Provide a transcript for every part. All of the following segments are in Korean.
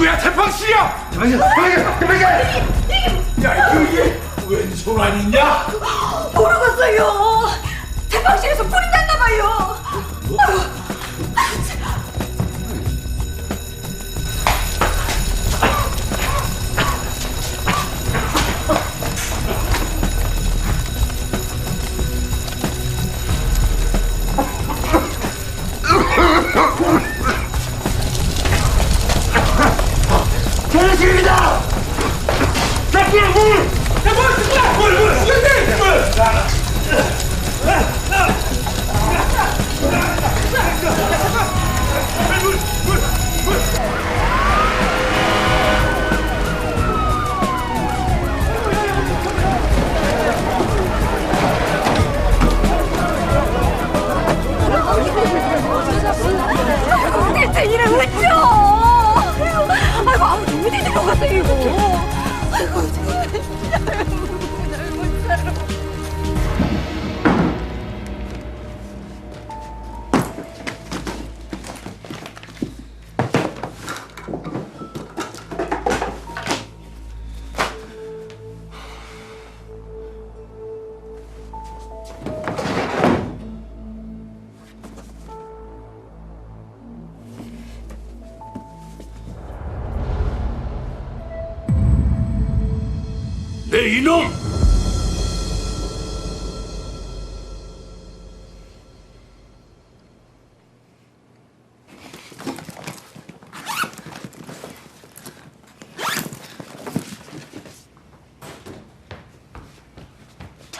친구야 태팡씨야? 대박이야 대박이야 대박이야 야 이거 이게 왼손 아니냐? 모르겠어요. 대방실에서 불이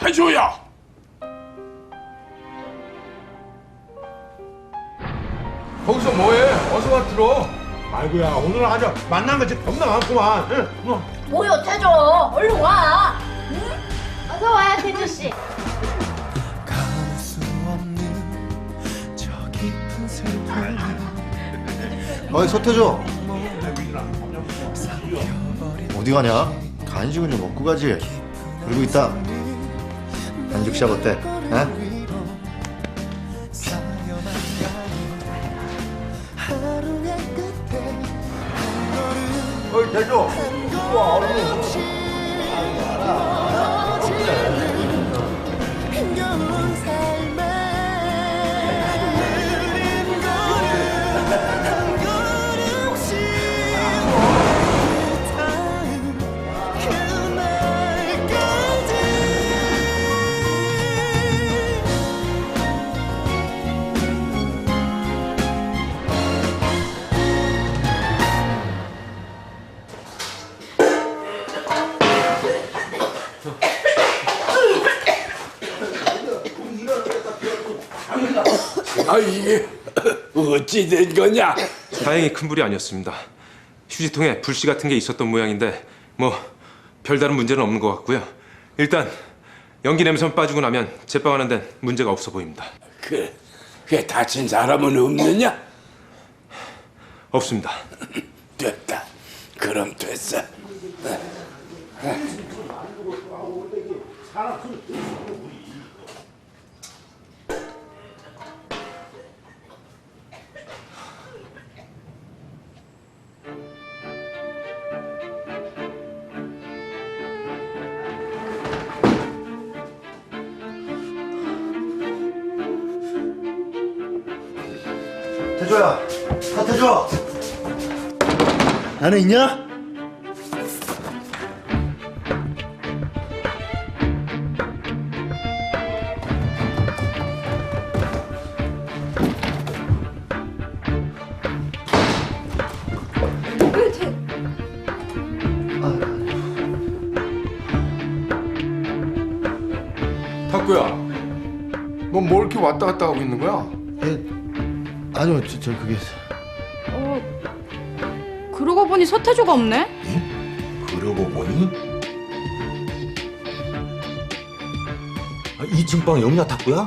태조야 거기서 뭐해? 어서 와 들어. 아이고야 오늘 아주 만난 거 진짜 겁나 많구만. 응? 어. 뭐요 태조 얼른 와. 응? 어서 와요 태조 씨. 가눌 수 없는 저 깊은 슬픔 어이 서태조 어디 가냐? 간식은 좀 먹고 가지 그리고 이따 반죽샵 어때? 끝에 어이 대조. 힘겨운 어찌 된 거냐 다행히 큰 불이 아니었습니다. 휴지통에 불씨 같은 게 있었던 모양인데 뭐 별다른 문제는 없는 것 같고요. 일단 연기 냄새만 빠지고 나면 제빵하는 데는 문제가 없어 보입니다. 그래 그 다친 사람은 없느냐 없습니다. 됐다 그럼 됐어 태조 서태조 안에 있냐? 탁구야. 너뭐 이렇게 왔다 갔다 하고 있는 거야? 예 아니요 저, 저 그게 어, 보니 서태조가 없네? 그러고 보니 아, 2층 방에 없냐 탁구야?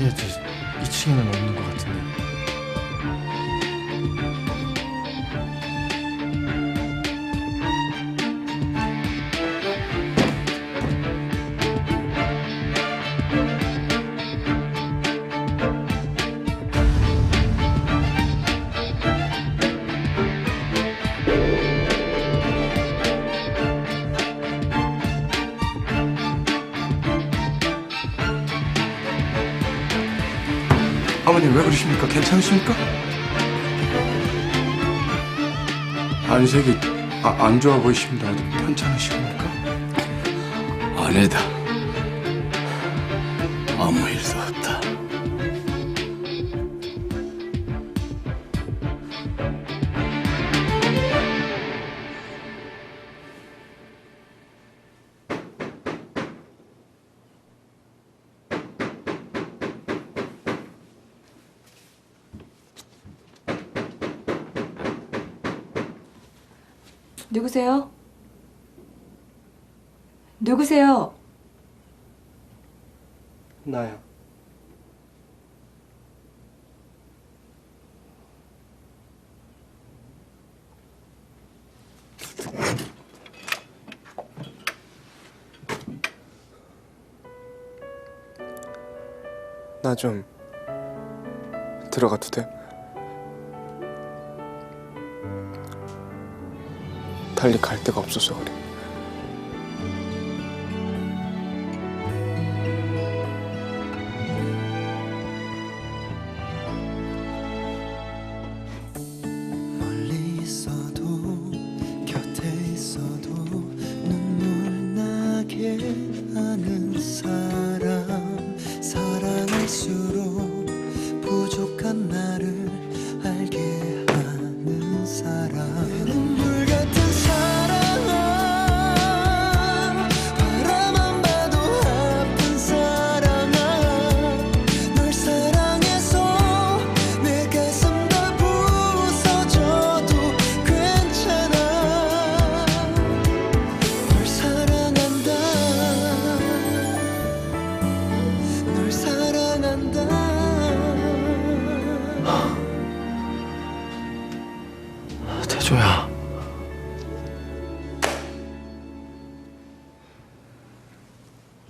예 저 2층에는 없는 것 왜 그러십니까? 괜찮으십니까? 안색이 아, 안 좋아 보이십니다. 어디 괜찮으십니까? 아니다. 아무 일도 없다. 누구세요? 누구세요? 나요. 나 좀 들어가도 돼? 달리 갈 데가 없어서 그래.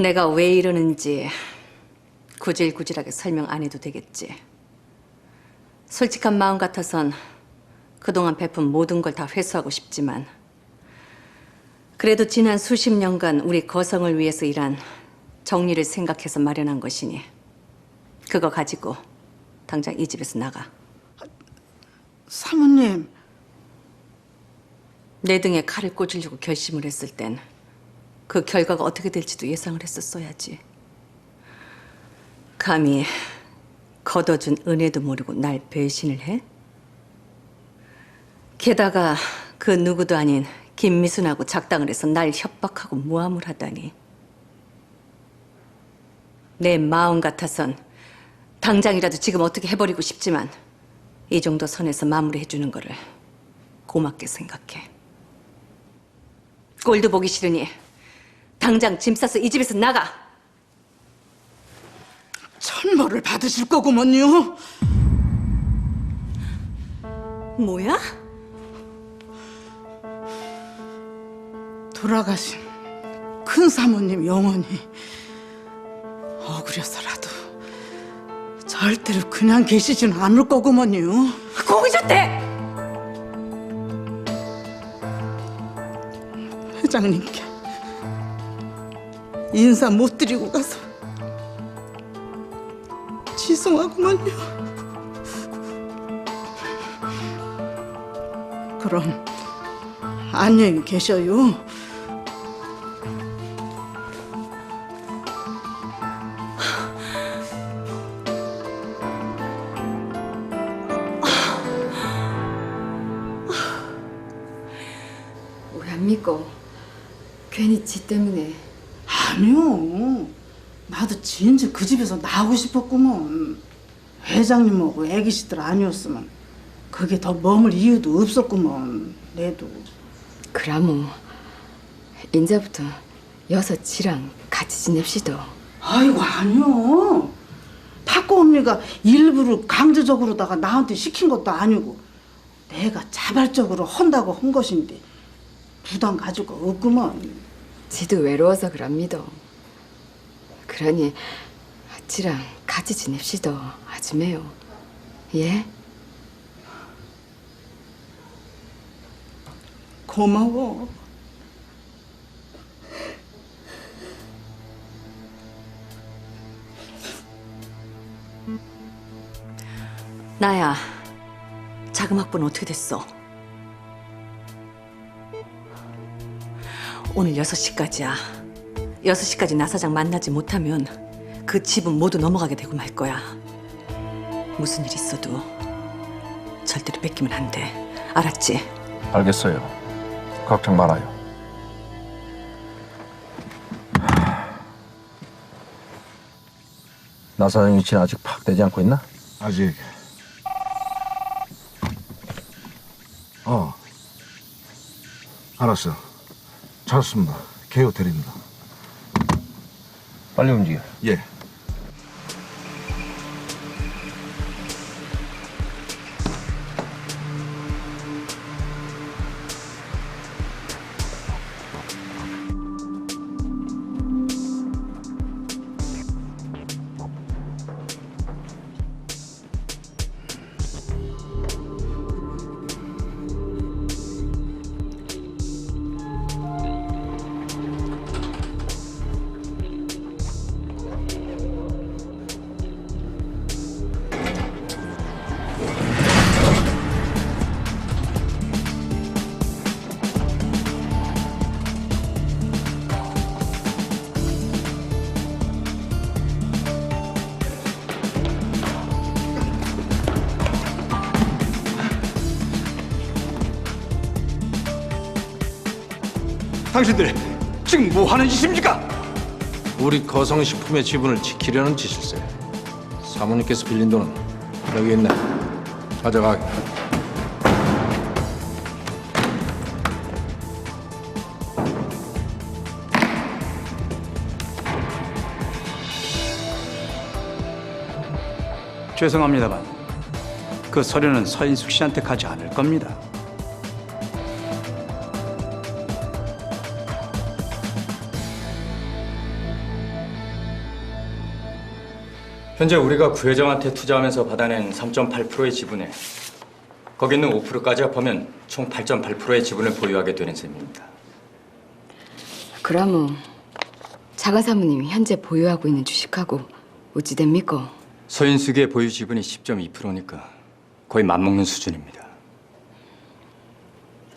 내가 왜 이러는지 구질구질하게 설명 안 해도 되겠지. 솔직한 마음 같아선 그동안 베푼 모든 걸 다 회수하고 싶지만 그래도 지난 수십 년간 우리 거성을 위해서 일한 정리를 생각해서 마련한 것이니 그거 가지고 당장 이 집에서 나가. 사모님, 내 등에 칼을 꽂으려고 결심을 했을 땐 그 결과가 어떻게 될지도 예상을 했었어야지. 감히 걷어준 은혜도 모르고 날 배신을 해? 게다가 그 누구도 아닌 김미순하고 작당을 해서 날 협박하고 모함을 하다니. 내 마음 같아선 당장이라도 지금 어떻게 해버리고 싶지만 이 정도 선에서 마무리해주는 거를 고맙게 생각해. 꼴도 보기 싫으니 당장 짐 싸서 이 집에서 나가. 천벌을 받으실 거구먼요. 뭐야? 돌아가신 큰 사모님 영원히 억울해서라도 절대로 그냥 계시지는 않을 거구먼요. 고기 줬대. 회장님께 인사 못 드리고 가서 죄송하구먼요. 그럼 안녕히 계셔요. 왜안 믿고? 괜히 지 때문에 아니요. 나도 진짜 그 집에서 나오고 싶었구먼. 회장님하고 애기씨들 아니었으면 그게 더 머물 이유도 없었구먼. 내도. 그라모 인제부터 여섯 지랑 같이 지냅시다. 아이고 아니요. 탁구 언니가 일부러 강제적으로다가 나한테 시킨 것도 아니고 내가 자발적으로 한다고 한 것인데 부담 가지고 없구먼. 지도 외로워서 그럽니다. 그러니 지랑 같이 지냅시다. 아줌매요. 예? 고마워. 나야 자금 학부는 어떻게 됐어? 오늘 6시까지야. 6시까지 나 사장 만나지 못하면 그 집은 모두 넘어가게 되고 말 거야. 무슨 일 있어도 절대로 뺏기면 안 돼. 알았지? 알겠어요. 걱정 말아요. 나 사장 위치는 아직 파악되지 않고 있나? 아직. 어. 알았어. 찾았습니다. 개 호텔입니다. 빨리 움직여. 예. 당신들 지금 뭐 하는 짓입니까? 우리 거성식품의 지분을 지키려는 짓일세. 사모님께서 빌린 돈은 여기 있네. 가져가. 죄송합니다만 그 서류는 서인숙 씨한테 가지 않을 겁니다. 현재 우리가 부회장한테 투자하면서 받아낸 3.8%의 지분에 거기 있는 5%까지 합하면 총 8.8%의 지분을 보유하게 되는 셈입니다. 그러면 자가 사모님이 현재 보유하고 있는 주식하고 어찌 됩니까? 서인숙의 보유 지분이 10.2%니까 거의 맞먹는 수준입니다.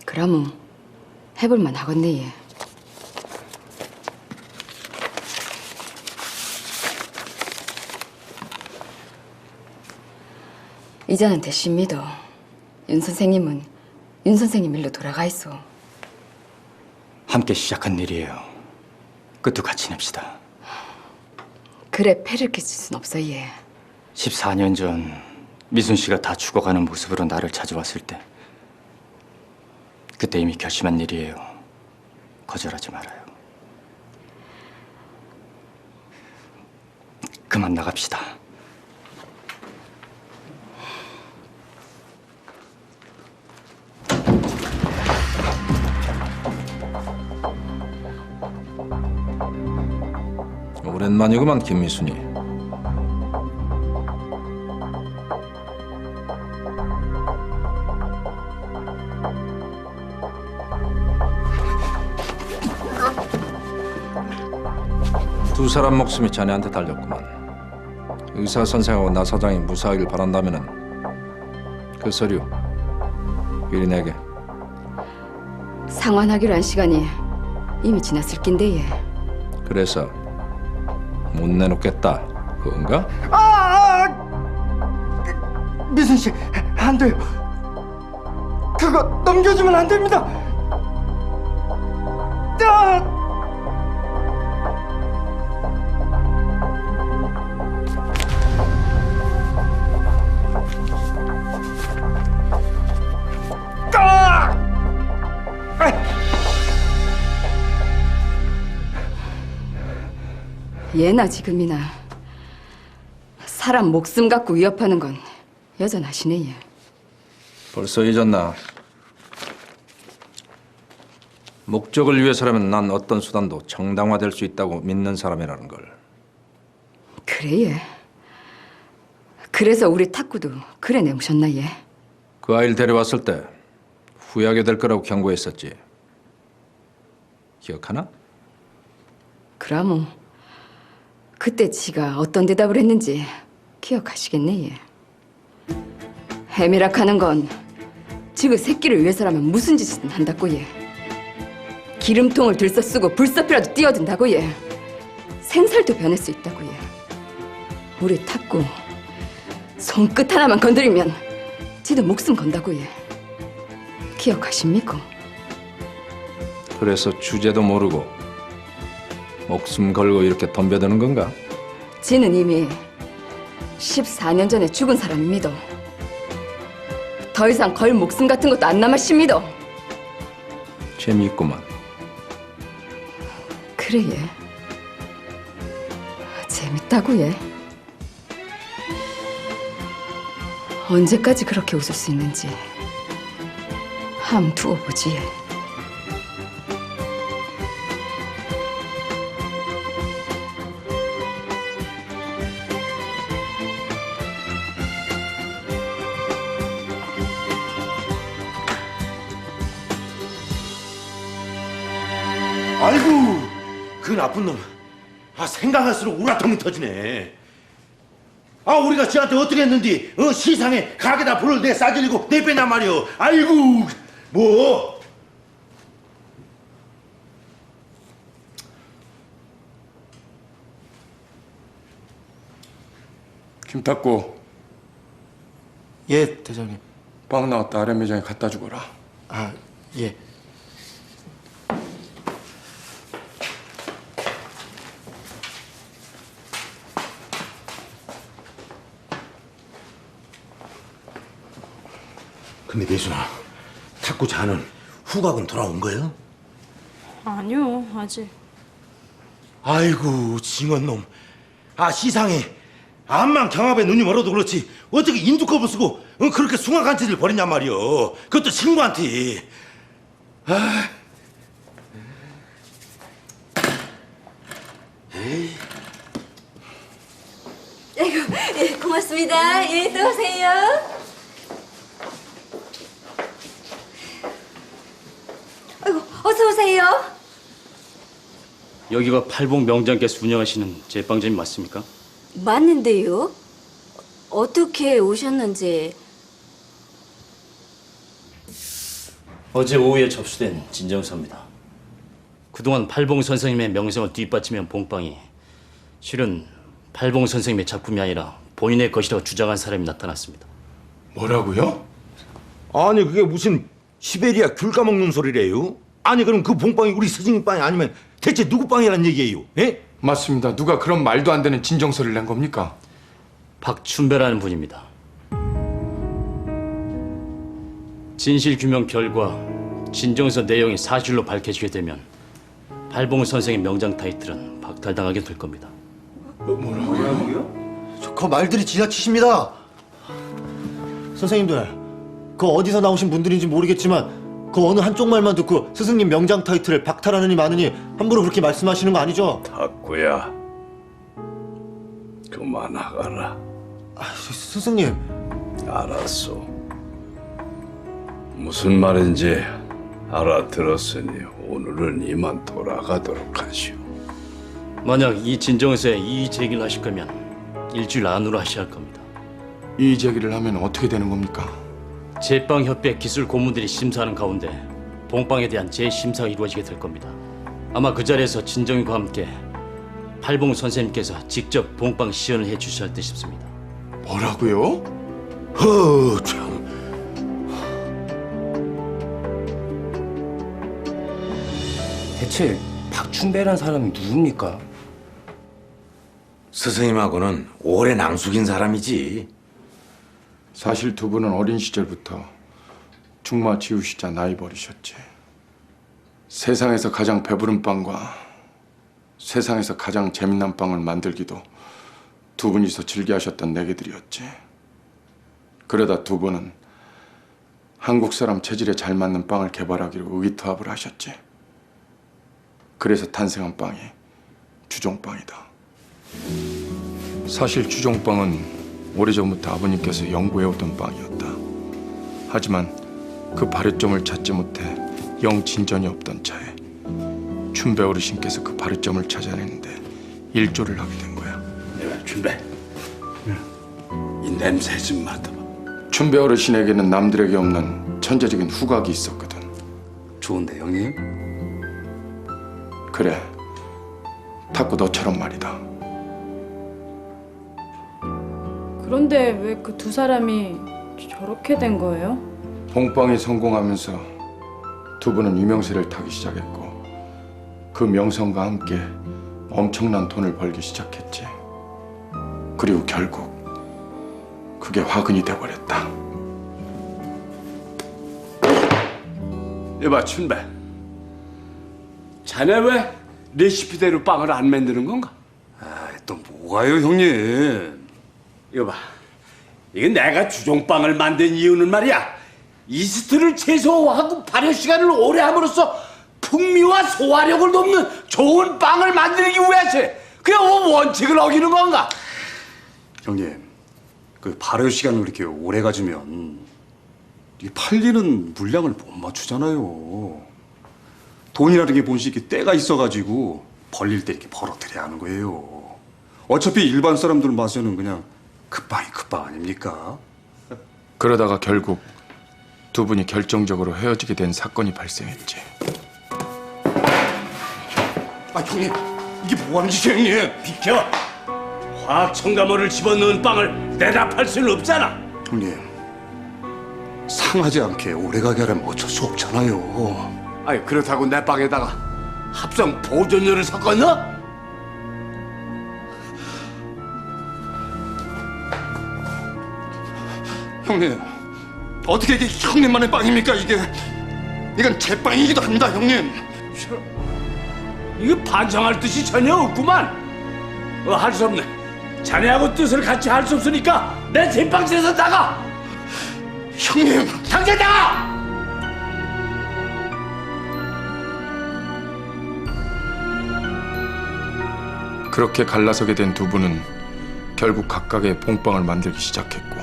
그러면 해볼만 하겠네 예. 이제는 됐습니다. 윤 선생님은 윤 선생님 일로 돌아가 있어. 함께 시작한 일이에요. 끝도 같이 냅시다. 그래 패를 끼칠 순 없어 얘. 14년 전 미순 씨가 다 죽어가는 모습으로 나를 찾아왔을 때 그때 이미 결심한 일이에요. 거절하지 말아요. 그만 나갑시다. 오랜만이구만 김미순이. 두 사람 목숨이 자네한테 달렸구만. 의사 선생하고 나 사장이 무사하길 바란다면은 그 서류 내게. 상환하기로 한 시간이 이미 지났을 낀데 얘. 그래서 못 내놓겠다 그건가? 아! 미선 씨, 안 돼요. 그거 넘겨주면 안 됩니다. 예나 지금이나 사람 목숨 갖고 위협하는 건 여전하시네 얘. 벌써 잊었나? 목적을 위해서라면 난 어떤 수단도 정당화될 수 있다고 믿는 사람이라는 걸. 그래 얘. 그래서 우리 탁구도 그래 내모셨나 얘. 그 아이를 데려왔을 때 후회하게 될 거라고 경고했었지. 기억하나? 그럼 그때 지가 어떤 대답을 했는지 기억하시겠네 얘. 해미락하는 건 지금 새끼를 위해서라면 무슨 짓이든 한다고 얘. 기름통을 들써 쓰고 불사피라도 뛰어든다고 얘. 생살도 변할 수 있다고 얘. 우리 탁구 손끝 하나만 건드리면 지도 목숨 건다고 얘. 기억하십니까? 그래서 주제도 모르고 목숨 걸고 이렇게 덤벼드는 건가? 지는 이미 14년 전에 죽은 사람입니다. 더 이상 걸 목숨 같은 것도 안 남았습니다. 재미있구만. 그래 얘. 재밌다고 얘. 언제까지 그렇게 웃을 수 있는지 함 두어보지 얘. 나쁜 놈. 아 생각할수록 우라통이 터지네. 아 우리가 지한테 어떻게 했는지 어 시상에 가게다 불을 내 싸질리고 내 빼냔 말이오. 아이고 뭐. 김탁구 예, 대장님. 빵 나왔다 아래 매장에 갖다 주거라. 아, 예. 근데 배순아 탁구 자는 후각은 돌아온 거예요? 아니요, 아직. 아이고 징언놈. 아 시상에 암만 경합에 눈이 멀어도 그렇지 어떻게 인두컵을 쓰고 어, 그렇게 숭악한 짓을 벌이냔 말이오. 그것도 친구한테. 아. 아이고, 예, 고맙습니다. 예, 또 오세요. 아이고, 오세요. 여기가 팔봉 명장께서 운영하시는 제빵점이 맞습니까? 맞는데요. 어떻게 오셨는지. 어제 오후에 접수된 진정서입니다. 그동안 팔봉 선생님의 명성을 뒷받치면 봉빵이 실은 팔봉 선생님의 작품이 아니라 본인의 것이라고 주장한 사람이 나타났습니다. 뭐라고요? 아니 그게 무슨 시베리아 귤 까먹는 소리래요? 아니 그럼 그 봉빵이 우리 스승님 빵이 아니면 대체 누구 빵이란 얘기예요? 예? 맞습니다. 누가 그런 말도 안 되는 진정서를 낸 겁니까? 박춘배라는 분입니다. 진실 규명 결과 진정서 내용이 사실로 밝혀지게 되면 팔봉 선생의 명장 타이틀은 박탈당하게 될 겁니다. 저, 그 말들이 지나치십니다. 선생님들, 그 어디서 나오신 분들인지 모르겠지만 그 어느 한쪽 말만 듣고 스승님 명장 타이틀을 박탈하느니 마느니 함부로 그렇게 말씀하시는 거 아니죠? 탁구야 그만하거라 아, 스- 스승님, 알았어 무슨 말인지 알아들었으니 오늘은 이만 돌아가도록 하시오 만약 이 진정서에 이의 제기를 하실 거면 일주일 안으로 하셔야 할 겁니다. 이 제기를 하면 어떻게 되는 겁니까? 제빵협회 기술 고문들이 심사하는 가운데 봉빵에 대한 재심사가 이루어지게 될 겁니다. 아마 그 자리에서 진정과 함께 팔봉 선생님께서 직접 봉빵 시연을 해 주셔야 할듯 싶습니다. 뭐라고요? 허 참. 대체 박춘배란 사람이 누굽니까? 스승님하고는 오래 낭숙인 사람이지. 사실 두 분은 어린 시절부터 중마 지우시자 나이 버리셨지. 세상에서 가장 배부른 빵과 세상에서 가장 재미난 빵을 만들기도 두 분이서 즐겨 하셨던 내게들이었지. 그러다 두 분은 한국 사람 체질에 잘 맞는 빵을 개발하기로 의기투합을 하셨지. 그래서 탄생한 빵이 주종빵이다. 사실 주종빵은 오래전부터 아버님께서 연구해오던 빵이었다. 하지만 그 발효점을 찾지 못해 영 진전이 없던 차에 춘배 어르신께서 그 발효점을 찾아내는데 일조를 하게 된 거야. 야, 준배 이 냄새 좀 맡아봐 춘배 어르신에게는 남들에게 없는 천재적인 후각이 있었거든. 좋은데 형님? 그래. 탁구 너처럼 말이다. 그런데 왜 그 두 사람이 저렇게 된 거예요? 봉빵이 성공하면서 두 분은 유명세를 타기 시작했고 그 명성과 함께 엄청난 돈을 벌기 시작했지. 그리고 결국 그게 화근이 돼버렸다. 이봐 춘배 자네 왜 레시피대로 빵을 안 만드는 건가? 또 뭐가요 형님? 이거 봐 이게 내가 주종빵을 만든 이유는 말이야 이스트를 최소화하고 발효 시간을 오래 함으로써 풍미와 소화력을 돕는 좋은 빵을 만들기 위해서 그게 뭐 원칙을 어기는 건가? 형님, 그 발효 시간을 이렇게 오래 가지면 이 팔리는 물량을 못 맞추잖아요. 돈이라는 게 이렇게 때가 있어가지고 벌릴 때 이렇게 벌어들여야 하는 거예요. 어차피 일반 사람들 맛에는 그냥 급빵이 급빵 아닙니까? 그러다가 결국 두 분이 결정적으로 헤어지게 된 사건이 발생했지. 아 형님 이게 뭐하는 짓이야 형님 비켜 화학 첨가물을 집어넣은 빵을 내다 팔 수는 없잖아 형님, 상하지 않게 오래 가게 하려면 어쩔 수 없잖아요. 아니 그렇다고 내 빵에다가 합성 보존료를 섞었나? 형님, 어떻게 이게 형님만의 빵입니까 이게? 이건 제 빵이기도 합니다, 형님. 이거 반성할 뜻이 전혀 없구만. 어, 할 수 없네. 자네하고 뜻을 같이 할 수 없으니까 내 제빵실에서 나가. 형님. 당장 나가! 그렇게 갈라서게 된 두 분은 결국 각각의 봉빵을 만들기 시작했고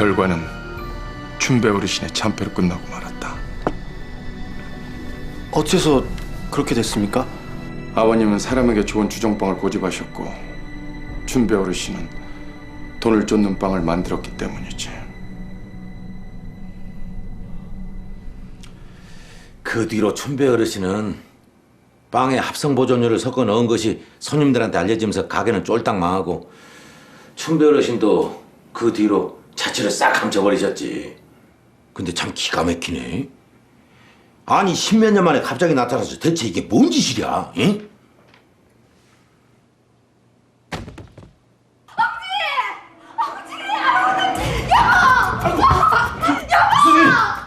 결과는 춘배 어르신의 참패로 끝나고 말았다. 어째서 그렇게 됐습니까? 아버님은 사람에게 좋은 주정빵을 고집하셨고 춘배 어르신은 돈을 쫓는 빵을 만들었기 때문이지. 그 뒤로 춘배 어르신은 빵에 합성 보존료를 섞어 넣은 것이 손님들한테 알려지면서 가게는 쫄딱 망하고 춘배 어르신도 그 뒤로 자취를 싹 감춰버리셨지. 근데 참 기가 막히네. 아니 십몇 년 만에 갑자기 나타나서 대체 이게 뭔 짓이랴? 응?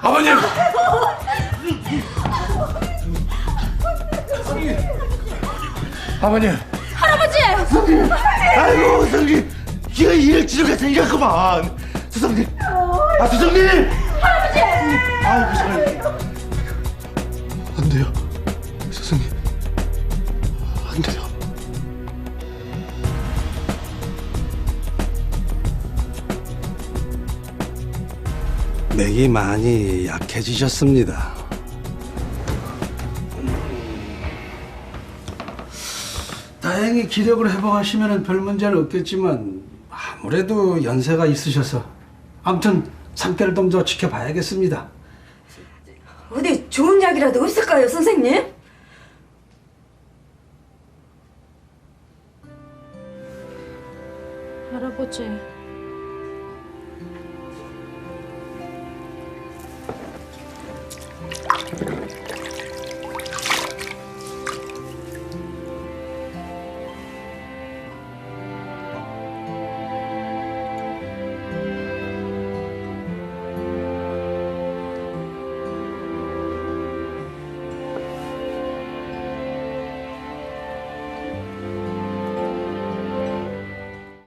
아버님 아버님. 할아버지! 아이고 수성님 이거 일을 지르게 생겼구만 수성님 아 수성님 할아버지! 아이고 수성님 안 돼요, 스승님. 안 돼요. 맥이 많이 약해지셨습니다. 다행히 기력을 회복하시면 별 문제는 없겠지만 아무래도 연세가 있으셔서 아무튼 상태를 좀 더 지켜봐야겠습니다. 어디 좋은 약이라도 없을까요, 선생님? 할아버지,